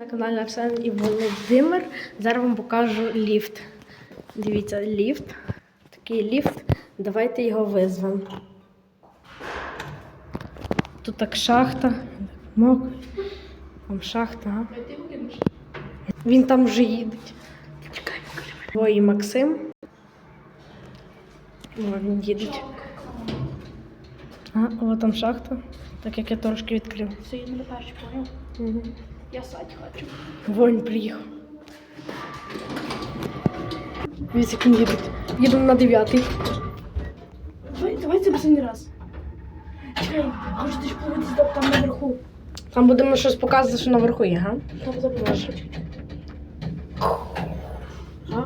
На каналі Арсен і Володимир. Зараз вам покажу ліфт. Дивіться, ліфт. Такий ліфт. Давайте його визвемо. Тут так шахта. Мокрий. Там шахта. А? Він там вже їде. І Максим. О, він їде. А, о, там шахта. Так як я трошки відкрив. Все, я не перший понял. Я сать хочу. Вонь приїхав. Дивіться, як він їде. Їдемо на дев'ятий. Давай, давай це останній раз. Чекай, може ти ж там, там наверху. Там будемо щось показувати, що наверху є, га? Там забудеш. А?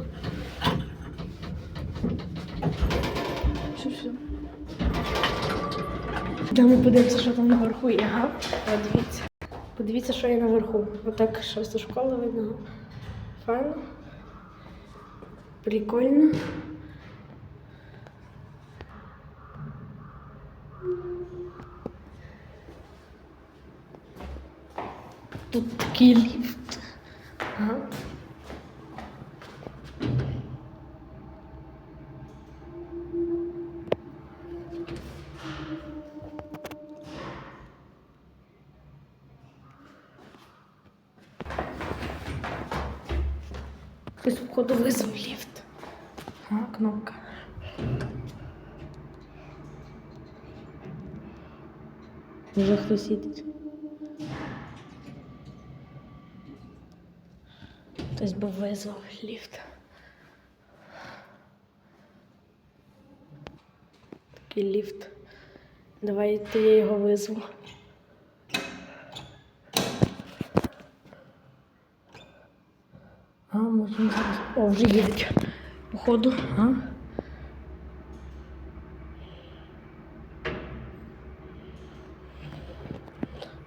Все, все. Йдемо подивимося, що там наверху є, га? О, дивіться. Подивіться, що є наверху. Отак щось до школи видно. Файно. Прикольно. Тут такий ліфт. Ага. Хтось походу визвав ліфт. А, кнопка. Вже хтось їде. Хтось би визвав ліфт. Такий ліфт. Давайте я його визву. А, можемо зараз. О, вже їдуть. Походу, а?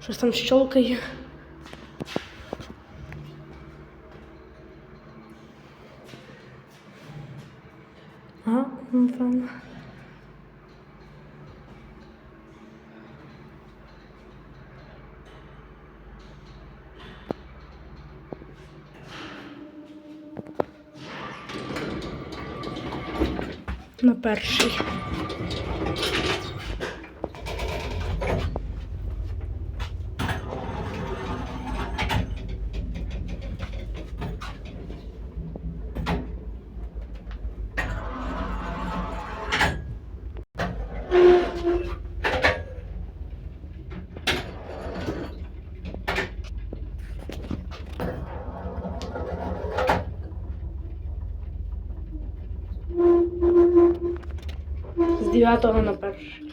Щось там щелкає. А, ну там. На перший. З дев'ятого на перший.